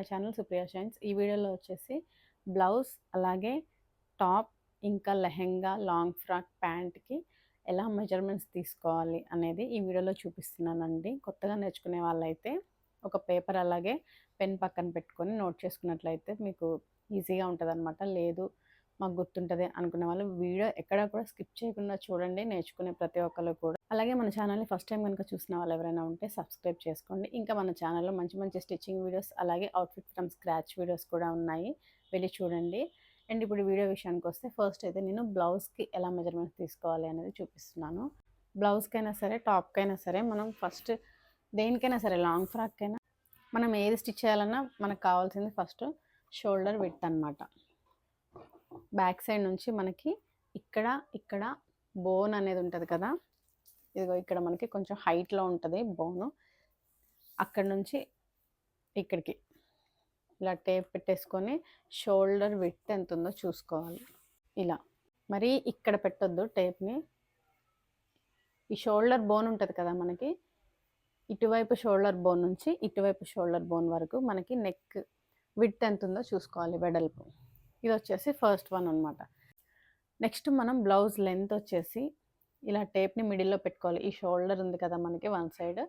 My channel Supriya shines ఈ వీడియోలో వచ్చేసి బ్లౌజ్ అలాగే టాప్ ఇంకా లెహెంగా లాంగ్ ఫ్రాక్ ప్యాంట్కి ఎలా మెజర్మెంట్స్ తీసుకోవాలి అనేది ఈ వీడియోలో చూపిస్తున్నానండి. కొత్తగా నేర్చుకునే వాళ్ళైతే ఒక పేపర్ అలాగే పెన్ పక్కన పెట్టుకొని నోట్ చేసుకున్నట్లయితే మీకు ఈజీగా ఉంటుంది లేదు మాకు గుర్తుంటుంది అనుకునే వాళ్ళు. వీడియో ఎక్కడ కూడా స్కిప్ చేయకుండా చూడండి. నేర్చుకునే ప్రతి ఒక్కరు కూడా. అలాగే మన ఛానల్ని ఫస్ట్ టైం కనుక చూసిన వాళ్ళు ఎవరైనా ఉంటే సబ్స్క్రైబ్ చేసుకోండి. ఇంకా మన ఛానల్లో మంచి మంచి స్టిచ్చింగ్ వీడియోస్ అలాగే అవుట్ఫిట్ ఫ్రమ్ స్క్రాచ్ వీడియోస్ కూడా ఉన్నాయి. వెళ్ళి చూడండి. అండ్ ఇప్పుడు వీడియో విషయానికి వస్తే ఫస్ట్ అయితే నేను బ్లౌజ్కి ఎలా మెజర్మెంట్స్ తీసుకోవాలి అనేది చూపిస్తున్నాను. బ్లౌజ్కైనా సరే టాప్కైనా సరే మనం ఫస్ట్ దేనికైనా సరే లాంగ్ ఫ్రాక్కైనా మనం ఏది స్టిచ్ చేయాలన్నా మనకు కావాల్సింది ఫస్ట్ షోల్డర్ విత్ అనమాట బ్యాక్ సైడ్ నుంచి మనకి ఇక్కడ ఇక్కడ బోన్ అనేది ఉంటుంది కదా? ఇదిగో ఇక్కడ మనకి కొంచెం హైట్లో ఉంటుంది బోను అక్కడ నుంచి ఇక్కడికి ఇలా టేప్ పెట్టేసుకొని షోల్డర్ విత్ ఎంత ఉందో చూసుకోవాలి. ఇలా. మరి ఇక్కడ పెట్టొద్దు టేప్ని ఈ షోల్డర్ బోన్ ఉంటుంది కదా మనకి? ఇటువైపు షోల్డర్ బోన్ నుంచి ఇటువైపు షోల్డర్ బోన్ వరకు మనకి నెక్ విత్ ఎంత ఉందో చూసుకోవాలి వెడల్పు. ఇది వచ్చేసి ఫస్ట్ వన్ అనమాట నెక్స్ట్ మనం బ్లౌజ్ లెంత్ వచ్చేసి ఇలా టేప్ని మిడిల్లో పెట్టుకోవాలి. ఈ షోల్డర్ ఉంది కదా మనకి వన్ సైడ్.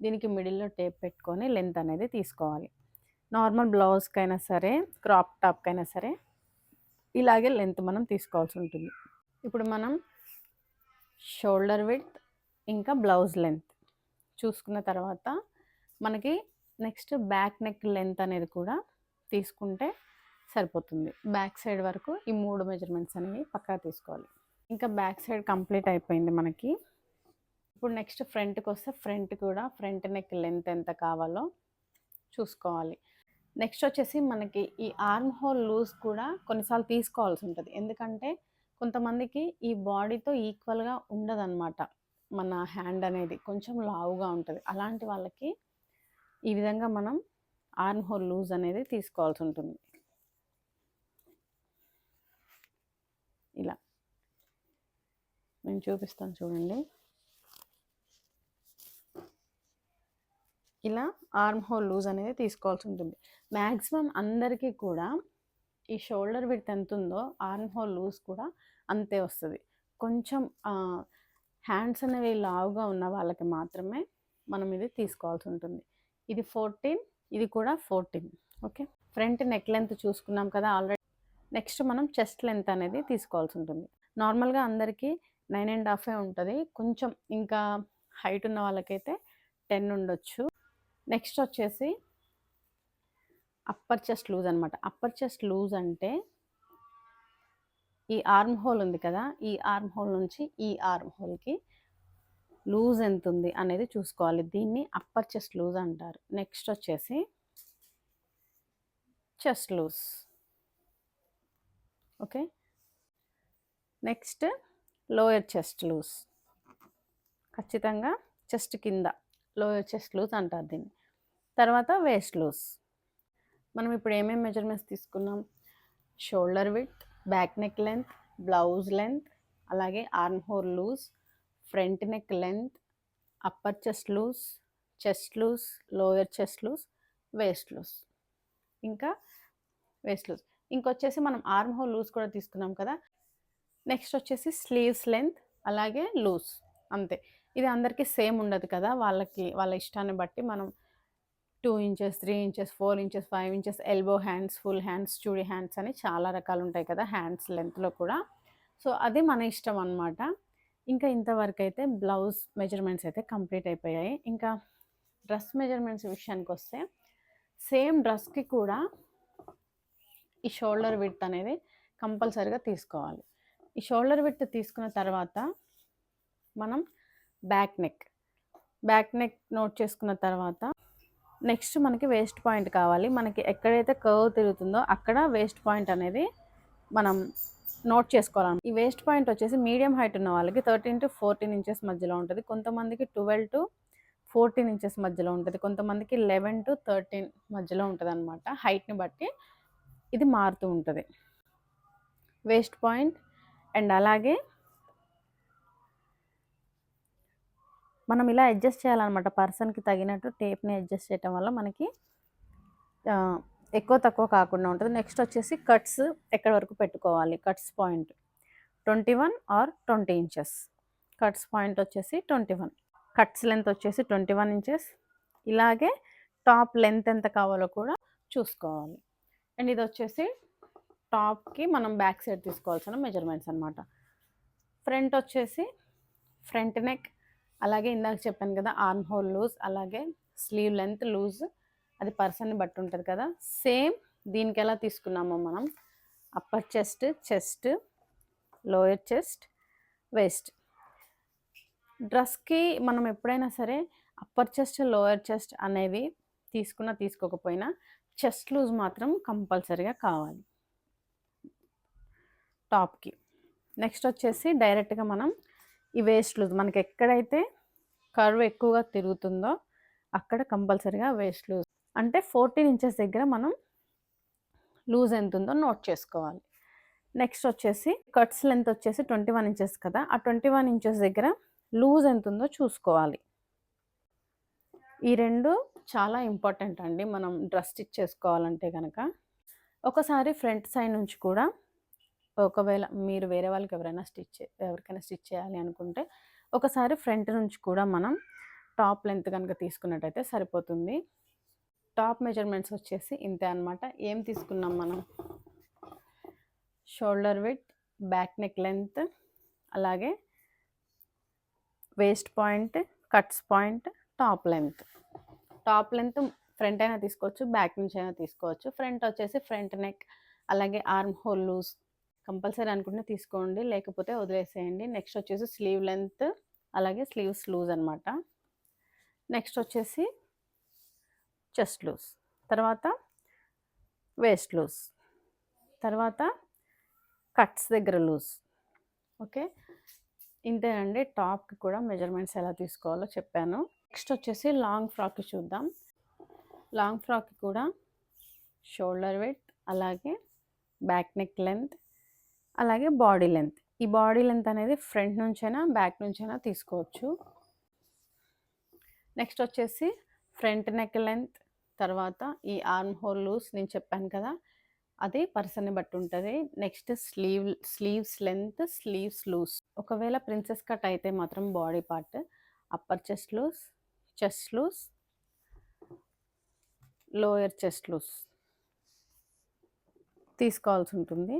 దీనికి మిడిల్లో టేప్ పెట్టుకొని లెంత్ అనేది తీసుకోవాలి. నార్మల్ బ్లౌజ్కైనా సరే క్రాప్ టాప్కైనా సరే ఇలాగే లెంత్ మనం తీసుకోవాల్సి ఉంటుంది. ఇప్పుడు మనం షోల్డర్ విత్ ఇంకా బ్లౌజ్ లెంత్ చూసుకున్న తర్వాత మనకి నెక్స్ట్ బ్యాక్ నెక్ లెంత్ అనేది కూడా తీసుకుంటే సరిపోతుంది. బ్యాక్ సైడ్ వరకు ఈ మూడు మెజర్మెంట్స్ అనేవి పక్కా తీసుకోవాలి. ఇంకా బ్యాక్ సైడ్ కంప్లీట్ అయిపోయింది మనకి. ఇప్పుడు నెక్స్ట్ ఫ్రంట్కి వస్తే ఫ్రంట్ కూడా ఫ్రంట్ నెక్ లెంత్ ఎంత కావాలో చూసుకోవాలి. నెక్స్ట్ వచ్చేసి మనకి ఈ ఆర్మ్ హోల్ లూజ్ కూడా కొన్నిసార్లు తీసుకోవాల్సి ఉంటుంది. ఎందుకంటే కొంతమందికి ఈ బాడీతో ఈక్వల్గా ఉండదన్నమాట మన హ్యాండ్ అనేది. కొంచెం లావుగా ఉంటుంది. అలాంటి వాళ్ళకి ఈ విధంగా మనం ఆర్మ్ హోల్ లూజ్ అనేది తీసుకోవాల్సి ఉంటుంది. ఇలా. నేను చూపిస్తాను చూడండి. ఇలా ఆర్మ్ హోల్ లూజ్ అనేది తీసుకోవాల్సి ఉంటుంది. మ్యాక్సిమం అందరికీ కూడా ఈ షోల్డర్ విడ్త్ ఎంత ఉందో ఆర్మ్ హోల్ లూజ్ కూడా అంతే వస్తుంది. కొంచెం హ్యాండ్స్ అనేవి లావుగా ఉన్న వాళ్ళకి మాత్రమే మనం ఇది తీసుకోవాల్సి ఉంటుంది. ఇది ఫోర్టీన్ ఇది కూడా fourteen okay front neck length చూసుకున్నాం కదా ఆల్రెడీ నెక్స్ట్ మనం చెస్ట్ లెంత్ అనేది తీసుకోవాల్సి ఉంటుంది నార్మల్గా అందరికీ నైన్ అండ్ హాఫే ఉంటుంది. కొంచెం ఇంకా హైట్ ఉన్న వాళ్ళకైతే టెన్ ఉండొచ్చు. నెక్స్ట్ వచ్చేసి అప్పర్ చెస్ట్ లూజ్ అనమాట అప్పర్ చెస్ట్ లూజ్ అంటే ఈ ఆర్మ్ హోల్ ఉంది కదా ఈ ఆర్మ్ హోల్ నుంచి ఈ ఆర్మ్ హోల్కి లూజ్ ఎంత ఉంది అనేది చూసుకోవాలి. దీన్ని అప్పర్ చెస్ట్ లూజ్ అంటారు. నెక్స్ట్ వచ్చేసి chest loose. Okay. Next lower chest loose. ఖచ్చితంగా చెస్ట్ కింద లోయర్ చెస్ట్ లూజ్ అంటారు దీన్ని. తర్వాత వేస్ట్ లూజ్. మనం ఇప్పుడు ఏమేమి మెజర్మెంట్స్ తీసుకున్నాం? Shoulder width back neck length blouse length అలాగే arm hole loose front neck length upper chest loose chest loose lower chest loose waist loose. ఇంకా వేస్ట్ లూజ్. ఇంకొచ్చేసి మనం ఆర్మ్ హోల్ లూజ్ కూడా తీసుకున్నాం కదా. నెక్స్ట్ వచ్చేసి స్లీవ్స్ లెంత్ అలాగే loose అంతే. ఇది అందరికీ సేమ్ ఉండదు కదా. వాళ్ళకి వాళ్ళ ఇష్టాన్ని బట్టి మనం two inches three inches four inches five inches elbow hands full hands చూడి హ్యాండ్స్ అని చాలా రకాలు ఉంటాయి కదా హ్యాండ్స్ లెంత్లో కూడా. సో అది మన ఇష్టం అనమాట ఇంకా ఇంతవరకు అయితే బ్లౌజ్ మెజర్మెంట్స్ అయితే కంప్లీట్ అయిపోయాయి. ఇంకా డ్రెస్ మెజర్మెంట్స్ విషయానికి వస్తే సేమ్ డ్రెస్కి కూడా ఈ షోల్డర్ విడ్త్ అనేది కంపల్సరిగా తీసుకోవాలి. ఈ షోల్డర్ విడ్త్ తీసుకున్న తర్వాత మనం back neck back neck note చేసుకున్న తర్వాత నెక్స్ట్ మనకి వేస్ట్ పాయింట్ కావాలి. మనకి ఎక్కడైతే కర్వ్ తిరుగుతుందో అక్కడ వేస్ట్ పాయింట్ అనేది మనం నోట్ చేసుకోవాలి. ఈ వేస్ట్ పాయింట్ వచ్చేసి మీడియం హైట్ ఉన్న వాళ్ళకి థర్టీన్ టు ఫోర్టీన్ ఇంచెస్ మధ్యలో ఉంటుంది. కొంతమందికి ట్వెల్వ్ టు ఫోర్టీన్ ఇంచెస్ మధ్యలో ఉంటుంది. కొంతమందికి లెవెన్ టు థర్టీన్ మధ్యలో ఉంటుంది అనమాట హైట్ని బట్టి ఇది మారుతూ ఉంటుంది. వేస్ట్ పాయింట్ అండ్ అలాగే మనం ఇలా అడ్జస్ట్ చేయాలన్నమాట. పర్సన్కి తగినట్టు టేప్ని అడ్జస్ట్ చేయటం వల్ల మనకి ఎక్కువ తక్కువ కాకుండా ఉంటుంది. నెక్స్ట్ వచ్చేసి కట్స్ ఎక్కడి వరకు పెట్టుకోవాలి? Cuts point twenty one or twenty inches cuts point వచ్చేసి ట్వంటీ వన్ కట్స్ లెంత్ వచ్చేసి ట్వంటీ వన్ ఇంచెస్ ఇలాగే టాప్ లెంత్ ఎంత కావాలో కూడా చూసుకోవాలి. అండ్ ఇది వచ్చేసి టాప్కి మనం బ్యాక్ సైడ్ తీసుకోవాల్సిన మెజర్మెంట్స్ అనమాట ఫ్రంట్ వచ్చేసి ఫ్రంట్ నెక్ అలాగే ఇందాక చెప్పాను కదా ఆర్మ్ హోల్ లూజ్ అలాగే స్లీవ్ లెంత్ లూజ్ అది పర్సన్ని బట్టి ఉంటుంది కదా. సేమ్ దీనికి ఎలా తీసుకున్నామో మనం upper chest chest lower chest waist డ్రెస్కి మనం ఎప్పుడైనా సరే అప్పర్ చెస్ట్ లోయర్ చెస్ట్ అనేవి తీసుకున్నా తీసుకోకపోయినా చెస్ట్ లూజ్ మాత్రం కంపల్సరీగా కావాలి. టాప్కి. నెక్స్ట్ వచ్చేసి డైరెక్ట్గా మనం ఈ వేస్ట్ లూజ్ మనకి ఎక్కడైతే కర్వ్ ఎక్కువగా తిరుగుతుందో అక్కడ కంపల్సరీగా వేస్ట్ లూజ్. అంటే ఫోర్టీన్ ఇంచెస్ దగ్గర మనం లూజ్ ఎంత ఉందో నోట్ చేసుకోవాలి. నెక్స్ట్ వచ్చేసి కట్స్ లెంత్ వచ్చేసి ట్వంటీ వన్ ఇంచెస్ కదా ఆ ట్వంటీ వన్ ఇంచెస్ దగ్గర లూజ్ ఎంత ఉందో చూసుకోవాలి. ఈ రెండు చాలా ఇంపార్టెంట్ అండి. మనం డ్రెస్ స్టిచ్ చేసుకోవాలంటే కనుక ఒకసారి ఫ్రంట్ సైడ్ నుంచి కూడా ఒకవేళ మీరు వేరే వాళ్ళకి ఎవరైనా స్టిచ్ ఎవరికైనా స్టిచ్ చేయాలి అనుకుంటే ఒకసారి ఫ్రంట్ నుంచి కూడా మనం టాప్ లెంత్ కనుక తీసుకున్నట్టయితే సరిపోతుంది. టాప్ మెజర్మెంట్స్ వచ్చేసి ఇంతే అనమాట ఏం తీసుకున్నాం మనం? Shoulder width back neck length అలాగే waist point cuts point top length top length front అయినా తీసుకోవచ్చు బ్యాక్ నుంచి అయినా తీసుకోవచ్చు. ఫ్రంట్ వచ్చేసి ఫ్రంట్ నెక్ అలాగే ఆర్మ్ హోల్ లూస్ కంపల్సరీ అనుకుంటే తీసుకోండి లేకపోతే వదిలేసేయండి. నెక్స్ట్ వచ్చేసి స్లీవ్ లెంత్ అలాగే స్లీవ్స్ లూజ్ అనమాట నెక్స్ట్ వచ్చేసి చెస్ట్ లూజ్. తర్వాత వేస్ట్ లూజ్. తర్వాత కట్స్ దగ్గర లూజ్. ఓకే? ఇంతేనండి. టాప్కి కూడా మెజర్మెంట్స్ ఎలా తీసుకోవాలో చెప్పాను. నెక్స్ట్ వచ్చేసి లాంగ్ ఫ్రాక్ చూద్దాం. లాంగ్ ఫ్రాక్ కూడా షోల్డర్ వెయిట్ అలాగే బ్యాక్ నెక్ లెంత్ అలాగే బాడీ లెంత్ ఈ బాడీ లెంత్ అనేది ఫ్రంట్ నుంచైనా బ్యాక్ నుంచైనా తీసుకోవచ్చు. నెక్స్ట్ వచ్చేసి ఫ్రంట్ నెక్ లెంత్ తర్వాత ఈ ఆర్మ్ హోల్ లూస్ నేను చెప్పాను కదా అది పర్సన్ని బట్టి ఉంటుంది. Next sleeve sleeves length sleeves loose. ఒకవేళ ప్రిన్సెస్ కట్ అయితే మాత్రం body part upper chest loose chest loose lower chest loose తీసుకోవాల్సి ఉంటుంది.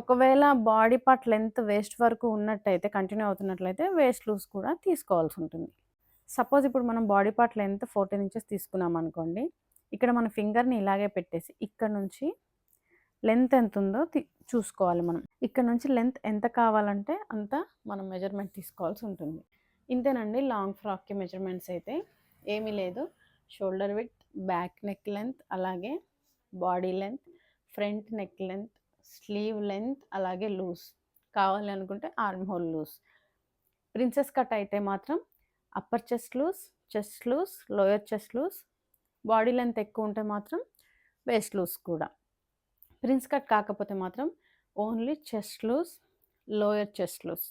ఒకవేళ బాడీ పార్ట్ లెంత్ వేస్ట్ వరకు ఉన్నట్టయితే కంటిన్యూ అవుతున్నట్లయితే వేస్ట్ లూస్ కూడా తీసుకోవాల్సి ఉంటుంది. సపోజ్ ఇప్పుడు మనం body part length fourteen inches తీసుకున్నాం అనుకోండి ఇక్కడ మన ఫింగర్ని ఇలాగే పెట్టేసి ఇక్కడ నుంచి లెంత్ ఎంత ఉందో చూసుకోవాలి మనం. ఇక్కడ నుంచి లెంత్ ఎంత కావాలంటే అంత మనం మెజర్మెంట్ తీసుకోవాల్సి ఉంటుంది. ఇంతేనండి లాంగ్ ఫ్రాక్కి మెజర్మెంట్స్ అయితే. ఏమీ లేదు. Shoulder width back neck length అలాగే body length front neck length sleeve length అలాగే లూజ్ కావాలి అనుకుంటే arm hole loose princess cut అయితే మాత్రం upper chest loose chest loose lower chest loose body length ఎక్కువ ఉంటే మాత్రం వేస్ట్ లూజ్ కూడా. ప్రిన్స్ కట్ కాకపోతే మాత్రం only chest loose lower chest loose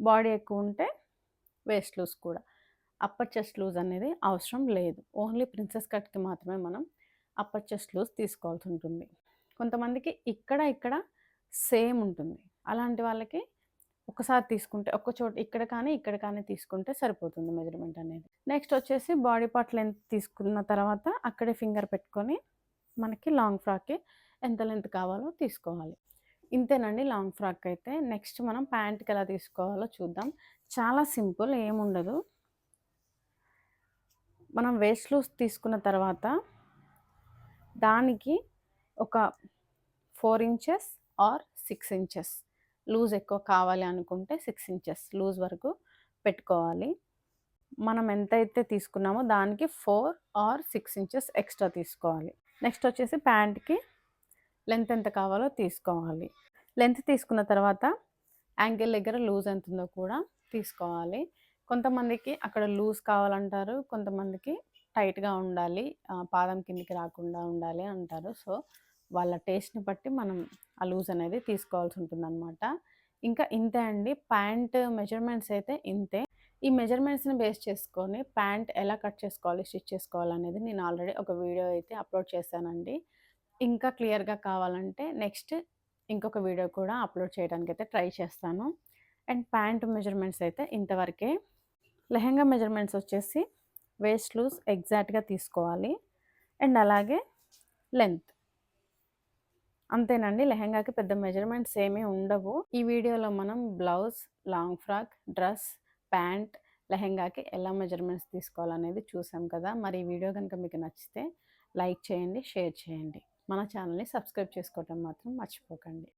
body ఎక్కువ ఉంటే వేస్ట్ లూజ్ కూడా. అప్పర్ చెస్ట్ లూజ్ అనేది అవసరం లేదు. ఓన్లీ ప్రిన్సెస్ కట్కి మాత్రమే మనం అప్పర్ చెస్ట్ లూజ్ తీసుకోవాల్సి ఉంటుంది. కొంతమందికి ఇక్కడ ఇక్కడ సేమ్ ఉంటుంది. అలాంటి వాళ్ళకి ఒకసారి తీసుకుంటే ఒక చోట ఇక్కడ కానీ ఇక్కడ కానీ తీసుకుంటే సరిపోతుంది మెజర్మెంట్ అనేది. నెక్స్ట్ వచ్చేసి బాడీ పార్ట్ లెంత్ తీసుకున్న తర్వాత అక్కడే ఫింగర్ పెట్టుకొని మనకి లాంగ్ ఫ్రాక్కి ఎంత లెంత్ కావాలో తీసుకోవాలి. ఇంతేనండి లాంగ్ ఫ్రాక్ అయితే. నెక్స్ట్ మనం ప్యాంట్కి ఎలా తీసుకోవాలో చూద్దాం. చాలా సింపుల్ ఏముండదు. మనం వేస్ట్ లూస్ తీసుకున్న తర్వాత దానికి ఒక four inches or six inches. Loose ఎక్కువ కావాలి అనుకుంటే సిక్స్ ఇంచెస్ లూజ్ వరకు పెట్టుకోవాలి. మనం ఎంతైతే తీసుకున్నామో దానికి four or six inches extra తీసుకోవాలి. నెక్స్ట్ వచ్చేసి ప్యాంట్కి లెంత్ ఎంత కావాలో తీసుకోవాలి. లెంత్ తీసుకున్న తర్వాత యాంగిల్ దగ్గర లూజ్ ఎంత ఉందో కూడా తీసుకోవాలి. కొంతమందికి అక్కడ లూజ్ కావాలంటారు కొంతమందికి టైట్గా ఉండాలి పాదం కిందికి రాకుండా ఉండాలి అంటారు. సో వాళ్ళ టేస్ట్ని బట్టి మనం ఆ లూజ్ అనేది తీసుకోవాల్సి ఉంటుందన్నమాట. ఇంకా ఇంతే అండి. ప్యాంట్ మెజర్మెంట్స్ అయితే ఇంతే. ఈ మెజర్మెంట్స్ని బేస్ చేసుకొని ప్యాంట్ ఎలా కట్ చేసుకోవాలి స్టిచ్ చేసుకోవాలి అనేది నేను ఆల్రెడీ ఒక వీడియో అయితే అప్లోడ్ చేశానండి. ఇంకా క్లియర్గా కావాలంటే నెక్స్ట్ ఇంకొక వీడియో కూడా అప్లోడ్ చేయడానికి అయితే ట్రై చేస్తాను. అండ్ ప్యాంట్ మెజర్మెంట్స్ అయితే ఇంతవరకే. లెహెంగా మెజర్మెంట్స్ వచ్చేసి వేస్ట్ లూజ్ ఎగ్జాక్ట్గా తీసుకోవాలి. అండ్ అలాగే లెంత్ అంతేనండి లెహెంగాకి పెద్ద మెజర్మెంట్స్ ఏమీ ఉండవు. ఈ వీడియోలో మనం blouse long frock dress pant లెహెంగాకి ఎలా మెజర్మెంట్స్ తీసుకోవాలనేది చూసాం కదా. మరి ఈ వీడియో కనుక మీకు నచ్చితే లైక్ చేయండి షేర్ చేయండి. మన ఛానల్ని సబ్స్క్రైబ్ చేసుకోవటం మాత్రం మర్చిపోకండి.